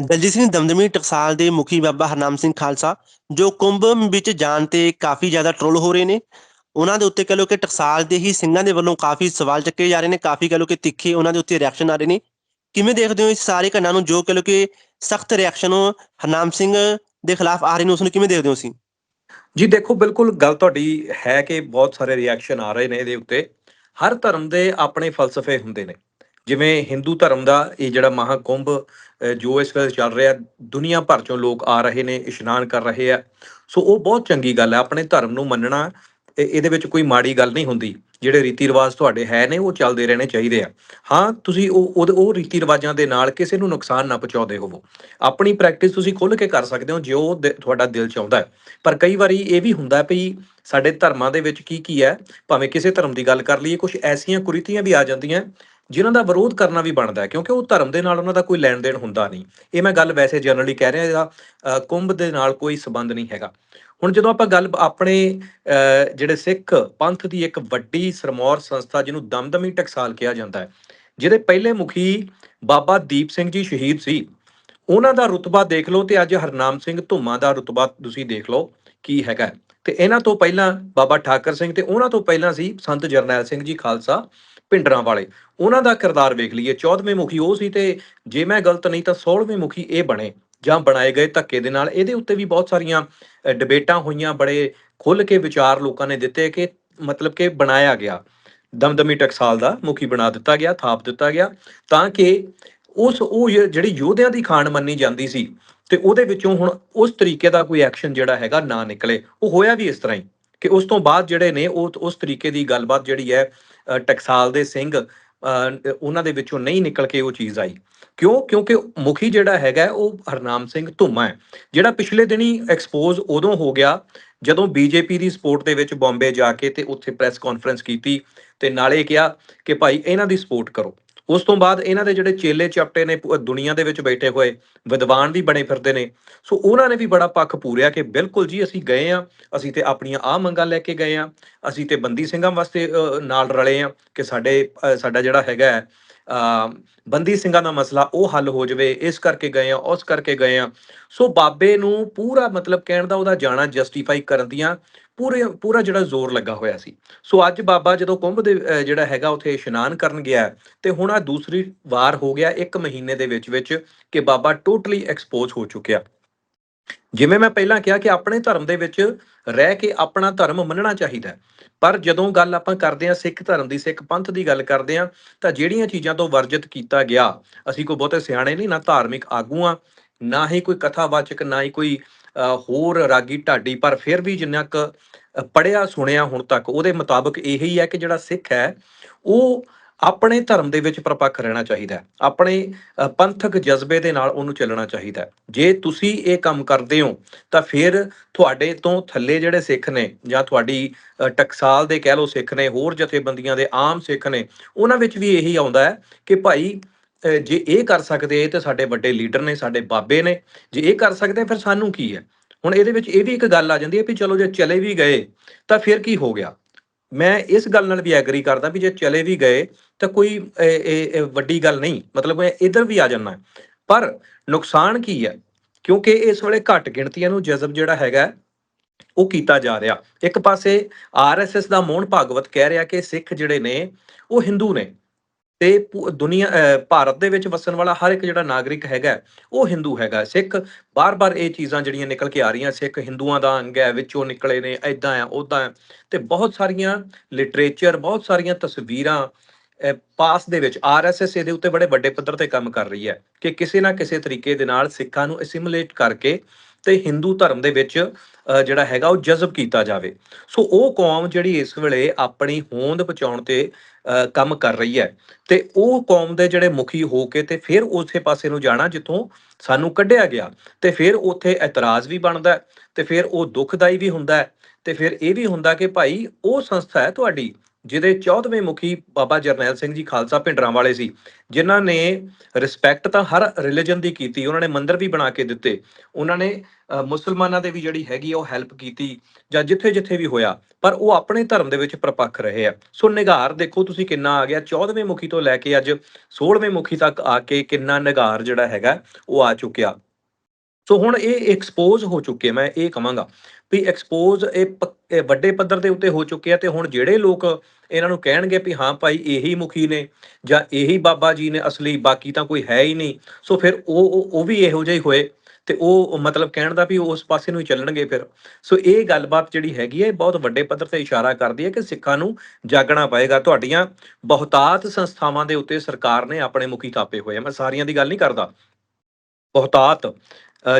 ਦਲਜੀਤ ਸਿੰਘ ਦਮਦਮੀ ਟਕਸਾਲ ਦੇ ਮੁਖੀ ਬਾਬਾ ਹਰਨਾਮ ਸਿੰਘ ਖਾਲਸਾ, ਜੋ ਕੁੰਭ ਵਿੱਚ ਜਾਣ ਤੇ ਕਾਫੀ ਜ਼ਿਆਦਾ ਟ੍ਰੋਲ ਹੋ ਰਹੇ ਨੇ। ਉਹਨਾਂ ਦੇ ਉੱਤੇ ਕਹ ਲੋ ਕਿ ਟਕਸਾਲ ਦੇ ਹੀ ਸਿੰਘਾਂ ਦੇ ਵੱਲੋਂ ਕਾਫੀ ਸਵਾਲ ਚੱਕੇ ਜਾ ਰਹੇ ਨੇ, ਕਾਫੀ ਕਹ ਲੋ ਕਿ ਤਿੱਖੇ ਉਹਨਾਂ ਦੇ ਉੱਤੇ ਰਿਐਕਸ਼ਨ ਆ ਰਹੇ ਨੇ। ਕਿਵੇਂ ਦੇਖਦੇ ਹੋ ਇਸ ਸਾਰੇ ਘਟਨਾ ਨੂੰ, ਜੋ ਕਹ ਲੋ ਕਿ ਸਖਤ ਰਿਐਕਸ਼ਨ ਹਰਨਾਮ ਸਿੰਘ ਦੇ ਖਿਲਾਫ ਆ ਰਹੇ ਨੇ, ਉਸ ਨੂੰ ਕਿਵੇਂ ਦੇਖਦੇ ਹੋ ਤੁਸੀਂ? ਜੀ ਦੇਖੋ, ਬਿਲਕੁਲ ਗੱਲ ਤੁਹਾਡੀ ਹੈ ਕਿ ਬਹੁਤ ਸਾਰੇ ਰਿਐਕਸ਼ਨ ਆ ਰਹੇ ਨੇ ਇਹਦੇ ਉੱਤੇ। ਹਰ ਧਰਮ ਦੇ ਆਪਣੇ ਫਲਸਫੇ ਹੁੰਦੇ ਨੇ। ਜਿਵੇਂ ਹਿੰਦੂ ਧਰਮ ਦਾ ਇਹ ਜਿਹੜਾ ਮਹਾਕੁੰਭ ਜੋ ਇਸ ਵੇਲੇ ਚੱਲ ਰਿਹਾ, ਦੁਨੀਆ ਭਰ ਚੋਂ ਲੋਕ ਆ ਰਹੇ ਨੇ, ਇਸ਼ਨਾਨ ਕਰ ਰਹੇ ਆ। ਸੋ ਉਹ ਬਹੁਤ ਚੰਗੀ ਗੱਲ ਹੈ ਆਪਣੇ ਧਰਮ ਨੂੰ ਮੰਨਣਾ ਇਹ- ਇਹਦੇ ਵਿੱਚ ਕੋਈ ਮਾੜੀ ਗੱਲ ਨਹੀਂ ਹੁੰਦੀ। ਜਿਹੜੇ ਰੀਤੀ ਰਿਵਾਜ ਤੁਹਾਡੇ ਹੈ ਨੇ, ਉਹ ਚੱਲਦੇ ਰਹਿਣੇ ਚਾਹੀਦੇ ਆ। ਹਾਂ, ਤੁਸੀਂ ਉਹ ਉਹਦੇ- ਉਹ ਰੀਤੀ ਰਿਵਾਜਾਂ ਦੇ ਨਾਲ ਕਿਸੇ ਨੂੰ ਨੁਕਸਾਨ ਨਾ ਪਹੁੰਚਾਉਂਦੇ ਹੋਵੋ। ਆਪਣੀ ਪ੍ਰੈਕਟਿਸ ਤੁਸੀਂ ਖੁੱਲ੍ਹ ਕੇ ਕਰ ਸਕਦੇ ਹੋ, ਜੋ ਦ- ਤੁਹਾਡਾ ਦਿਲ ਚਾਹੁੰਦਾ ਪਰ ਕਈ ਵਾਰੀ ਇਹ ਵੀ ਹੁੰਦਾ ਵੀ ਸਾਡੇ ਧਰਮਾਂ ਦੇ ਵਿੱਚ ਕੀ ਕੀ ਹੈ? ਭਾਵੇਂ ਕਿਸੇ ਧਰਮ ਦੀ ਗੱਲ ਕਰ ਲਈਏ ਕੁਝ ਐਸੀਆਂ ਕੁਰੀਤੀਆਂ ਵੀ ਆ ਜਾਂਦੀਆਂ ਜਿਨ੍ਹਾਂ ਦਾ ਵਿਰੋਧ ਕਰਨਾ ਵੀ ਬਣਦਾ ਹੈ ਕਿਉਂਕਿ ਉਹ ਧਰਮ ਦੇ ਨਾਲ ਉਹਨਾਂ ਦਾ ਕੋਈ ਲੈਣ ਦੇਣ ਹੁੰਦਾ ਨਹੀਂ। ਇਹ ਮੈਂ ਗੱਲ ਵੈਸੇ ਜਨਰਲੀ ਕਹਿ ਰਿਹਾ ਇਹਦਾ ਕੁੰਭ ਦੇ ਨਾਲ ਕੋਈ ਸਬੰਧ ਨਹੀਂ ਹੈਗਾ। ਹੁਣ ਜਦੋਂ ਆਪਾਂ ਗੱਲ ਆਪਣੇ ਅ, ਜਿਹੜੇ ਸਿੱਖ ਪੰਥ ਦੀ ਇੱਕ ਵੱਡੀ ਸਰਮੌਰ ਸੰਸਥਾ ਜਿਹਨੂੰ ਦਮਦਮੀ ਟਕਸਾਲ ਕਿਹਾ ਜਾਂਦਾ ਹੈ ਜਿਹਦੇ ਪਹਿਲੇ ਮੁਖੀ ਬਾਬਾ ਦੀਪ ਸਿੰਘ ਜੀ ਸ਼ਹੀਦ ਸੀ। ਉਹਨਾਂ ਦਾ ਰੁਤਬਾ ਦੇਖ ਲਓ ਤੇ ਅੱਜ ਹਰਨਾਮ ਸਿੰਘ ਧੁੰਮਾ ਦਾ ਰੁਤਬਾ ਤੁਸੀਂ ਦੇਖ ਲਓ ਕੀ ਹੈਗਾ। ਤੇ ਇਹਨਾਂ ਤੋਂ ਪਹਿਲਾਂ ਬਾਬਾ ਠਾਕਰ ਸਿੰਘ ਤੇ ਉਹਨਾਂ ਤੋਂ ਪਹਿਲਾਂ ਸੀ ਸੰਤ ਜਰਨੈਲ ਸਿੰਘ ਜੀ ਖਾਲਸਾ ਭਿੰਡਰਾਂ ਵਾਲੇ ਉਹਨਾਂ ਦਾ ਕਿਰਦਾਰ ਵੇਖ ਲਈਏ 14ਵੇਂ ਮੁਖੀ ਉਹ ਸੀ ਤੇ ਜੇ ਮੈਂ ਗਲਤ ਨਹੀਂ ਤਾਂ 16ਵੇਂ ਮੁਖੀ ਇਹ ਬਣੇ ਜਾਂ ਬਣਾਏ ਗਏ ਧੱਕੇ ਦੇ ਨਾਲ। ਇਹਦੇ ਉੱਤੇ ਵੀ ਬਹੁਤ ਸਾਰੀਆਂ ਡਿਬੇਟਾਂ ਹੋਈਆਂ, ਬੜੇ ਖੁੱਲ ਕੇ ਵਿਚਾਰ ਲੋਕਾਂ ਨੇ ਦਿੱਤੇ ਕਿ ਮਤਲਬ ਕਿ ਬਣਾਇਆ ਗਿਆ। ਦਮਦਮੀ ਟਕਸਾਲ ਦਾ ਮੁਖੀ ਬਣਾ ਦਿੱਤਾ ਗਿਆ, ਥਾਪ ਦਿੱਤਾ ਗਿਆ ਤਾਂ ਕਿ ਉਸ ਉਹ ਜ- ਜਿਹੜੀ ਯੋਧਿਆਂ ਦੀ ਖਾਨ ਮੰਨੀ ਜਾਂਦੀ ਸੀ ਤੇ ਉਹਦੇ ਵਿੱਚੋਂ ਹੁਣ ਉਸ ਤਰੀਕੇ ਦਾ ਕੋਈ ਐਕਸ਼ਨ ਜਿਹੜਾ ਹੈਗਾ ਨਾ ਨਿਕਲੇ। ਉਹ ਹੋਇਆ ਵੀ ਇਸ ਤਰ੍ਹਾਂ ਹੀ ਕਿ ਉਸ ਤੋਂ ਬਾਅਦ ਜਿਹੜੇ ਨੇ ਉਹ ਉਸ ਤਰੀਕੇ ਦੀ ਗੱਲਬਾਤ ਜਿਹੜੀ ਹੈ ਟਕਸਾਲ ਦੇ ਸਿੰਘ ਉਹਨਾਂ ਦੇ ਵਿੱਚੋਂ ਨਹੀਂ ਨਿਕਲ ਕੇ ਉਹ ਚੀਜ਼ ਆਈ। ਕਿਉਂ? ਕਿਉਂਕਿ ਮੁਖੀ ਜਿਹੜਾ ਹੈਗਾ ਉਹ ਹਰਨਾਮ ਸਿੰਘ ਧੁੰਮਾ ਹੈ। ਜਿਹੜਾ ਪਿਛਲੇ ਦਿਨੀ ਐਕਸਪੋਜ਼ ਉਦੋਂ ਹੋ ਗਿਆ ਜਦੋਂ ਬੀਜੇਪੀ ਦੀ ਸਪੋਰਟ ਦੇ ਵਿੱਚ ਬੰਬੇ ਜਾ ਕੇ ਤੇ ਉੱਥੇ ਪ੍ਰੈਸ ਕਾਨਫਰੰਸ ਕੀਤੀ ਤੇ ਨਾਲੇ ਕਿਹਾ ਕਿ ਭਾਈ ਇਹਨਾਂ ਦੀ ਸਪੋਰਟ ਕਰੋ। ਉਸ ਤੋਂ ਬਾਅਦ ਇਹਨਾਂ ਦੇ ਜਿਹੜੇ ਚੇਲੇ ਚਪਟੇ ਨੇ ਪੂ- ਦੁਨੀਆ ਦੇ ਵਿੱਚ ਬੈਠੇ ਹੋਏ ਵਿਦਵਾਨ ਵੀ ਬਣੇ ਫਿਰਦੇ ਨੇ। ਸੋ ਉਹਨਾਂ ਨੇ ਵੀ ਬੜਾ ਪੱਖ ਪੂਰਿਆ ਕਿ ਬਿਲਕੁਲ ਜੀ ਅਸੀਂ ਗਏ ਆ ਅਸੀਂ ਤੇ ਆਪਣੀਆਂ ਆ ਮੰਗਾਂ ਲੈ ਕੇ ਗਏ ਆ ਅਸੀਂ ਤੇ ਬੰਦੀ ਸਿੰਘਾਂ ਵਾਸਤੇ ਅ, ਨਾਲ ਰਲੇ ਆ ਕਿ ਸਾਡੇ ਸਾਡਾ ਜਿਹੜਾ ਹੈਗਾ ਹੈ, ਬੰਦੀ ਸਿੰਘਾਂ ਦਾ ਮਸਲਾ ਉਹ ਹੱਲ ਹੋ ਜਾਵੇ ਇਸ ਕਰਕੇ ਗਏ ਆ ਉਸ ਕਰਕੇ ਗਏ ਆ ਸੋ ਬਾਬੇ ਨੂੰ ਪੂਰਾ ਮਤਲਬ ਕਹਿਣ ਦਾ ਉਹਦਾ ਜਾਣਾ ਜਸਟੀਫਾਈ ਕਰਨ ਦੀਆਂ ਪੂਰੇ ਪੂਰਾ ਜਿਹੜਾ ਜ਼ੋਰ ਲੱਗਾ ਹੋਇਆ ਸੀ। ਸੋ ਅੱਜ ਬਾਬਾ ਜਦੋਂ ਕੁੰਭ ਦੇ ਜਿਹੜਾ ਹੈਗਾ ਉੱਥੇ ਇਸ਼ਨਾਨ ਕਰਨ ਗਿਆ ਹੈ, ਤੇ ਹੁਣ ਆ ਦੂਸਰੀ ਵਾਰ ਹੋ ਗਿਆ ਇੱਕ ਮਹੀਨੇ ਦੇ ਵਿੱਚ ਵਿੱਚ ਕਿ ਬਾਬਾ ਟੋਟਲੀ ਐਕਸਪੋਜ਼ ਹੋ ਚੁੱਕਿਆ। ਜਿਵੇਂ ਮੈਂ ਪਹਿਲਾਂ ਕਿਹਾ ਕਿ ਆਪਣੇ ਧਰਮ ਦੇ ਵਿੱਚ ਰਹਿ ਕੇ ਆਪਣਾ ਧਰਮ ਮੰਨਣਾ ਚਾਹੀਦਾ ਪਰ ਜਦੋਂ ਗੱਲ ਆਪਾਂ ਕਰਦੇ ਹਾਂ ਸਿੱਖ ਧਰਮ ਦੀ ਸਿੱਖ ਪੰਥ ਦੀ ਗੱਲ ਕਰਦੇ ਹਾਂ ਤਾਂ ਜਿਹੜੀਆਂ ਚੀਜ਼ਾਂ ਤੋਂ ਵਰਜਿਤ ਕੀਤਾ ਗਿਆ ਅਸੀਂ ਕੋਈ ਬਹੁਤੇ ਸਿਆਣੇ ਨਹੀਂ ਨਾ ਧਾਰਮਿਕ ਆਗੂ ਆ ਨਾ ਹੀ ਕੋਈ ਕਥਾਵਾਚਕ ਨਾ ਹੀ ਕੋਈ ਅ, ਹੋਰ ਰਾਗੀ ਢਾਡੀ ਪਰ ਫਿਰ ਵੀ ਜਿੰਨਾ ਕੁ ਅ, ਪੜ੍ਹਿਆ ਸੁਣਿਆ ਹੁਣ ਤੱਕ ਉਹਦੇ ਮੁਤਾਬਕ ਇਹੀ ਹੈ ਕਿ ਜਿਹੜਾ ਸਿੱਖ ਹੈ ਉਹ ਆਪਣੇ ਧਰਮ ਦੇ ਵਿੱਚ ਪਰਪੱਖ ਰਹਿਣਾ ਚਾਹੀਦਾ ਹੈ। ਆਪਣੇ ਪੰਥਕ ਜਜ਼ਬੇ ਦੇ ਨਾਲ ਉਹਨੂੰ ਚੱਲਣਾ ਚਾਹੀਦਾ ਹੈ। ਜੇ ਤੁਸੀਂ ਇਹ ਕੰਮ ਕਰਦੇ ਹੋ, ਤਾਂ ਫਿਰ ਤੁਹਾਡੇ ਤੋਂ ਥੱਲੇ ਜਿਹੜੇ ਸਿੱਖ ਨੇ ਜਾਂ ਤੁਹਾਡੀ ਟਕਸਾਲ ਦੇ ਕਹਿ ਲਓ ਸਿੱਖ ਨੇ, ਹੋਰ ਜਥੇਬੰਦੀਆਂ ਦੇ ਆਮ ਸਿੱਖ ਨੇ, ਉਹਨਾਂ ਵਿੱਚ ਵੀ ਇਹੀ ਆਉਂਦਾ ਹੈ ਕਿ ਭਾਈ ਜੇ ਇਹ ਕਰ ਸਕਦੇ ਤੇ ਸਾਡੇ ਵੱਡੇ ਲੀਡਰ ਨੇ, ਸਾਡੇ ਬਾਬੇ ਨੇ। ਜੇ ਇਹ ਕਰ ਸਕਦੇ ਫਿਰ ਸਾਨੂੰ ਕੀ ਹੈ? ਹੁਣ ਇਹਦੇ ਵਿੱਚ ਇਹ ਵੀ ਇੱਕ ਗੱਲ ਆ ਜਾਂਦੀ ਹੈ ਵੀ ਚਲੋ ਜੇ ਚਲੇ ਵੀ ਗਏ, ਤਾਂ ਫਿਰ ਕੀ ਹੋ ਗਿਆ? ਮੈਂ ਇਸ ਗੱਲ ਨਾਲ ਵੀ ਐਗਰੀ ਕਰਦਾ ਵੀ ਜੇ ਚਲੇ ਵੀ ਗਏ ਤਾਂ ਕੋਈ ਇਹ- ਵੱਡੀ ਗੱਲ ਨਹੀਂ। ਮਤਲਬ ਮੈਂ ਇਧਰ ਵੀ ਆ ਜਾਣਾ ਪਰ ਨੁਕਸਾਨ ਕੀ ਹੈ? ਕਿਉਂਕਿ ਇਸ ਵੇਲੇ ਘੱਟ ਗਿਣਤੀਆਂ ਨੂੰ ਜਜ਼ਬ ਜਿਹੜਾ ਹੈਗਾ, ਉਹ ਕੀਤਾ ਜਾ ਰਿਹਾ। ਇੱਕ ਪਾਸੇ ਆਰਐਸਐਸ ਦਾ ਮੋਹਨ ਭਾਗਵਤ ਕਹਿ ਰਿਹਾ ਕਿ ਸਿੱਖ ਜਿਹੜੇ ਨੇ, ਉਹ ਹਿੰਦੂ ਨੇ। ਤੇ ਪੂ- ਦੁਨੀਆ ਭਾਰਤ ਦੇ ਵਿੱਚ ਵਸਣ ਵਾਲਾ ਹਰ ਇੱਕ ਜਿਹੜਾ ਨਾਗਰਿਕ ਹੈਗਾ, ਉਹ ਹਿੰਦੂ ਹੈਗਾ। ਸਿੱਖ, ਬਾਰ-ਬਾਰ ਇਹ ਚੀਜ਼ਾਂ ਜਿਹੜੀਆਂ ਨਿਕਲ ਕੇ ਆ ਰਹੀਆਂ, ਸਿੱਖ ਹਿੰਦੂਆਂ ਦਾ ਅੰਗ ਹੈ, ਵਿੱਚੋਂ ਨਿਕਲੇ ਨੇ ਐਦਾਂ ਆ ਉਦਾਂ ਆ ਤੇ ਬਹੁਤ ਸਾਰੀਆਂ ਲਿਟਰੇਚਰ ਬਹੁਤ ਸਾਰੀਆਂ ਤਸਵੀਰਾਂ ਪਾਸ ਦੇ ਵਿੱਚ ਆਰਐਸਐਸ ਦੇ ਉੱਤੇ ਬੜੇ ਵੱਡੇ ਪੱਧਰ ਤੇ ਕੰਮ ਕਰ ਰਹੀ ਹੈ ਕਿ ਕਿਸੇ ਨਾ ਕਿਸੇ ਤਰੀਕੇ ਦੇ ਨਾਲ ਸਿੱਖਾਂ ਨੂੰ ਅਸਿਮੀਲੇਟ ਕਰਕੇ ਤੇ ਹਿੰਦੂ ਧਰਮ ਦੇ ਵਿੱਚ ਜਿਹੜਾ ਹੈਗਾ ਉਹ ਜਜ਼ਬ ਕੀਤਾ ਜਾਵੇ। ਸੋ ਉਹ ਕੌਮ ਜਿਹੜੀ ਇਸ ਵੇਲੇ ਆਪਣੀ ਹੋਂਦ ਬਚਾਉਣ ਤੇ ਅਹ ਕੰਮ ਕਰ ਰਹੀ ਹੈ। ਤੇ ਉਹ ਕੌਮ ਦੇ ਜਿਹੜੇ ਮੁਖੀ ਹੋ ਕੇ ਤੇ ਫਿਰ ਉਸੇ ਪਾਸੇ ਨੂੰ ਜਾਣਾ ਜਿੱਥੋਂ ਸਾਨੂੰ ਕੱਢਿਆ ਗਿਆ। ਤੇ ਫਿਰ ਉੱਥੇ ਇਤਰਾਜ਼ ਵੀ ਬਣਦਾ ਤੇ ਫਿਰ ਉਹ ਦੁਖਦਾਈ ਵੀ ਹੁੰਦਾ ਹੈ, ਤੇ ਫਿਰ ਇਹ ਵੀ ਹੁੰਦਾ ਕਿ ਭਾਈ ਉਹ ਸੰਸਥਾ ਹੈ ਤੁਹਾਡੀ ਜਿਹਦੇ 14ਵੇਂ ਮੁਖੀ ਬਾਬਾ ਜਰਨੈਲ ਸਿੰਘ ਜੀ ਖਾਲਸਾ ਭਿੰਡਰਾਂ ਵਾਲੇ ਸੀ, ਜਿਨ੍ਹਾਂ ਨੇ ਰਿਸਪੈਕਟ ਤਾਂ ਹਰ ਰਿਲੀਜਨ ਦੀ ਕੀਤੀ, ਉਹਨਾਂ ਨੇ ਮੰਦਿਰ ਵੀ ਬਣਾ ਕੇ ਦਿੱਤੇ, ਉਹਨਾਂ ਨੇ ਮੁਸਲਮਾਨਾਂ ਦੇ ਵੀ ਜਿਹੜੀ ਹੈਗੀ ਆ ਉਹ ਹੈਲਪ ਕੀਤੀ ਜਾਂ ਜਿੱਥੇ ਜਿੱਥੇ ਵੀ ਹੋਇਆ, ਪਰ ਉਹ ਆਪਣੇ ਧਰਮ ਦੇ ਵਿੱਚ ਪ੍ਰਪੱਖ ਰਹੇ ਆ। ਸੋ ਨਿਗਾਰ ਦੇਖੋ ਤੁਸੀਂ ਕਿੰਨਾ ਆ ਗਿਆ 14ਵੇਂ ਮੁਖੀ ਤੋਂ ਲੈ ਕੇ ਅੱਜ 16ਵੇਂ ਮੁਖੀ ਤੱਕ ਆ ਕੇ ਕਿੰਨਾ ਨਿਗਾਰ ਜਿਹੜਾ ਹੈਗਾ ਉਹ ਆ ਚੁੱਕਿਆ। ਸੋ ਹੁਣ ਇਹ ਐਕਸਪੋਜ਼ ਹੋ ਚੁੱਕੇ ਮੈਂ ਇਹ ਕਹਾਂਗਾ ਵੀ ਐਕਸਪੋਜ਼ ਇਹ ਪ- ਵੱਡੇ ਪੱਧਰ ਦੇ ਉੱਤੇ ਹੋ ਚੁੱਕੇ ਆ ਤੇ ਹੁਣ ਜਿਹੜੇ ਲੋਕ ਇਹਨਾਂ ਨੂੰ ਕਹਿਣਗੇ ਵੀ ਹਾਂ ਭਾਈ ਇਹੀ ਮੁਖੀ ਨੇ ਜਾਂ ਇਹੀ ਬਾਬਾ ਜੀ ਨੇ ਅਸਲੀ, ਬਾਕੀ ਤਾਂ ਕੋਈ ਹੈ ਹੀ ਨਹੀਂ। ਸੋ ਫਿਰ ਉਹ, ਉਹ- ਵੀ ਇਹੋ ਜਿਹੇ ਹੋਏ ਤੇ ਉਹ ਮਤਲਬ ਕਹਿਣ ਦਾ ਵੀ ਉਸ ਪਾਸੇ ਨੂੰ ਹੀ ਚੱਲਣਗੇ ਫਿਰ। ਸੋ ਇਹ ਗੱਲਬਾਤ ਜਿਹੜੀ ਹੈਗੀ ਹੈ ਇਹ ਬਹੁਤ ਵੱਡੇ ਪੱਧਰ ਤੇ ਇਸ਼ਾਰਾ ਕਰਦੀ ਹੈ ਕਿ ਸਿੱਖਾਂ ਨੂੰ ਜਾਗਣਾ ਪਏਗਾ। ਤੁਹਾਡੀਆਂ ਬਹੁਤਾਤ ਸੰਸਥਾਵਾਂ ਦੇ ਉੱਤੇ ਸਰਕਾਰ ਨੇ ਆਪਣੇ ਮੁਖੀ ਥਾਪੇ ਹੋਏ ਆ। ਮੈਂ ਸਾਰੀਆਂ ਦੀ ਗੱਲ ਨਹੀਂ ਕਰਦਾ। ਬਹੁਤਾਤ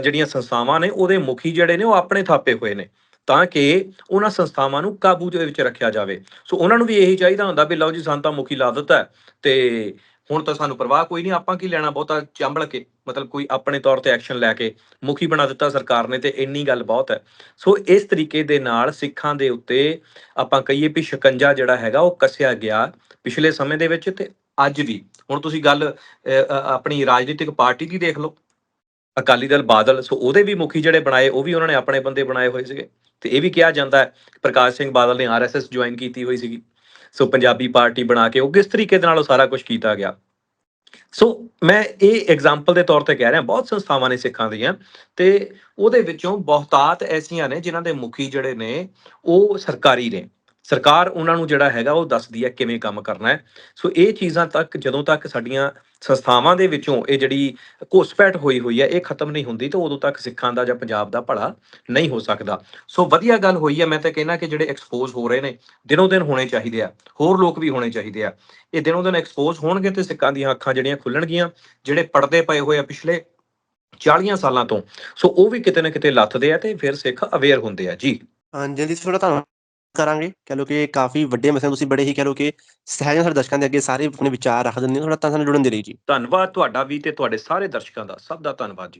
ਜਿਹੜੀਆਂ ਸੰਸਥਾਵਾਂ ਨੇ, ਉਹਦੇ ਮੁਖੀ ਜਿਹੜੇ ਨੇ, ਉਹ ਆਪਣੇ ਥਾਪੇ ਹੋਏ ਨੇ, ਤਾਂ ਕਿ ਉਹਨਾਂ ਸੰਸਥਾਵਾਂ ਨੂੰ ਕਾਬੂ ਦੇ ਵਿੱਚ ਰੱਖਿਆ ਜਾਵੇ। ਸੋ ਉਹਨਾਂ ਨੂੰ ਵੀ ਇਹੀ ਚਾਹੀਦਾ ਹੁੰਦਾ ਵੀ ਲਓ ਜੀ, ਸਾਨੂੰ ਤਾਂ ਮੁਖੀ ਲਾ ਦਿੱਤਾ ਤੇ ਹੁਣ ਤਾਂ ਸਾਨੂੰ ਪਰਵਾਹ ਕੋਈ ਨਹੀਂ, ਆਪਾਂ ਕੀ ਲੈਣਾ ਬਹੁਤਾ ਚੰਬਲ ਕੇ, ਮਤਲਬ ਕੋਈ ਆਪਣੇ ਤੌਰ ਤੇ ਐਕਸ਼ਨ ਲੈ ਕੇ ਮੁਖੀ ਬਣਾ ਦਿੱਤਾ ਸਰਕਾਰ ਨੇ, ਤੇ ਇੰਨੀ ਗੱਲ ਬਹੁਤ ਹੈ। ਸੋ ਇਸ ਤਰੀਕੇ ਦੇ ਨਾਲ ਸਿੱਖਾਂ ਦੇ ਉੱਤੇ ਆਪਾਂ ਕਹੀਏ ਵੀ ਸ਼ਿਕੰਜਾ ਜਿਹੜਾ ਹੈਗਾ, ਉਹ ਕੱਸਿਆ ਗਿਆ ਪਿਛਲੇ ਸਮੇਂ ਦੇ ਵਿੱਚ, ਤੇ ਅੱਜ ਵੀ। ਹੁਣ ਤੁਸੀਂ ਗੱਲ ਆਪਣੀ ਰਾਜਨੀਤਿਕ ਪਾਰਟੀ ਦੀ ਦੇਖ ਲਓ। ਅਕਾਲੀ ਦਲ ਬਾਦਲ, ਸੋ ਉਹਦੇ ਵੀ ਮੁਖੀ ਜਿਹੜੇ ਬਣਾਏ, ਉਹ ਵੀ ਉਹਨਾਂ ਨੇ ਆਪਣੇ ਬੰਦੇ ਬਣਾਏ ਹੋਏ ਸੀਗੇ। ਤੇ ਇਹ ਵੀ ਕਿਹਾ ਜਾਂਦਾ ਹੈ, ਪ੍ਰਕਾਸ਼ ਸਿੰਘ ਬਾਦਲ ਨੇ ਆਰਐਸਐਸ ਜੁਆਇਨ ਕੀਤੀ ਹੋਈ ਸੀਗੀ। ਸੋ ਪੰਜਾਬੀ ਪਾਰਟੀ ਬਣਾ ਕੇ ਉਹ ਕਿਸ ਤਰੀਕੇ ਦੇ ਨਾਲ ਉਹ ਸਾਰਾ ਕੁਝ ਕੀਤਾ ਗਿਆ। ਸੋ ਮੈਂ ਇਹ ਐਗਜ਼ਾਮਪਲ ਦੇ ਤੌਰ ਤੇ ਕਹਿ ਰਿਹਾ, ਬਹੁਤ ਸੰਸਥਾਵਾਂ ਨੇ ਸਿੱਖਾਂ ਦੀਆਂ, ਤੇ ਉਹਦੇ ਵਿੱਚੋਂ ਬਹੁਤਾਤ ਐਸੀਆਂ ਨੇ ਜਿਨ੍ਹਾਂ ਦੇ ਮੁਖੀ ਜਿਹੜੇ ਨੇ, ਉਹ ਸਰਕਾਰੀ ਨੇ। ਸਰਕਾਰ ਉਹਨਾਂ ਨੂੰ ਜਿਹੜਾ ਹੈਗਾ ਉਹ ਦੱਸਦੀ ਹੈ ਕਿਵੇਂ ਕੰਮ ਕਰਨਾ ਹੈ। ਸੋ ਇਹ ਚੀਜ਼ਾਂ ਤੱਕ ਜਦੋਂ ਤੱਕ ਸਾਡੀਆਂ ਸੰਸਥਾਵਾਂ ਦੇ ਵਿੱਚੋਂ ਇਹ ਜਿਹੜੀ ਘੁਸਪੈਠ ਹੋਈ ਹੋਈ ਹੈ, ਇਹ ਖਤਮ ਨਹੀਂ ਹੁੰਦੀ, ਤਾਂ ਉਦੋਂ ਤੱਕ ਸਿੱਖਾਂ ਦਾ ਜਾਂ ਪੰਜਾਬ ਦਾ ਭਲਾ ਨਹੀਂ ਹੋ ਸਕਦਾ। ਸੋ ਵਧੀਆ ਗੱਲ ਹੋਈ ਹੈ, ਮੈਂ ਤਾਂ ਕਹਿੰਦਾ ਕਿ ਜਿਹੜੇ ਐਕਸਪੋਜ਼ ਹੋ ਰਹੇ ਨੇ, ਦਿਨੋਂ ਦਿਨ ਹੋਣੇ ਚਾਹੀਦੇ ਆ, ਹੋਰ ਲੋਕ ਵੀ ਹੋਣੇ ਚਾਹੀਦੇ ਆ। ਇਹ ਦਿਨੋਂ ਦਿਨ ਐਕਸਪੋਜ਼ ਹੋਣਗੇ ਤੇ ਸਿੱਖਾਂ ਦੀਆਂ ਅੱਖਾਂ ਜਿਹੜੀਆਂ ਖੁੱਲਣਗੀਆਂ, ਜਿਹੜੇ ਪਰਦੇ ਪਏ ਹੋਏ ਆ ਪਿਛਲੇ 40 ਸਾਲਾਂ ਤੋਂ। ਸੋ ਉਹ ਵੀ ਕਿਤੇ ਨਾ ਕਿਤੇ ਲੱਥਦੇ ਆ ਤੇ ਫਿਰ ਸਿੱਖ ਅਵੇਅਰ ਹੁੰਦੇ ਆ। ਜੀ। ਹਾਂਜੀ ਜੀ ਥੋੜਾ ਧੰਨਵਾਦ ਕਰਾਂਗੇ, ਕਹ ਲੋ ਕਿ ਕਾਫੀ ਵੱਡੇ ਮਸਲੇ ਤੁਸੀਂ ਬੜੇ ਹੀ ਕਹ ਲੋ ਕਿ ਸਹਿਜ ਸਾਡੇ ਦਰਸ਼ਕਾਂ ਦੇ ਅੱਗੇ ਸਾਰੇ ਆਪਣੇ ਵਿਚਾਰ ਰੱਖ ਦਿੰਦੇ ਹੋ ਥੋੜਾ ਤਾਂ ਸਾਨੂੰ ਜੁੜਨ ਦੇ ਲਈ ਜੀ। ਧੰਨਵਾਦ ਤੁਹਾਡਾ ਵੀ ਤੇ ਤੁਹਾਡੇ ਸਾਰੇ ਦਰਸ਼ਕਾਂ ਦਾ, ਸਭ ਦਾ ਧੰਨਵਾਦ ਜੀ।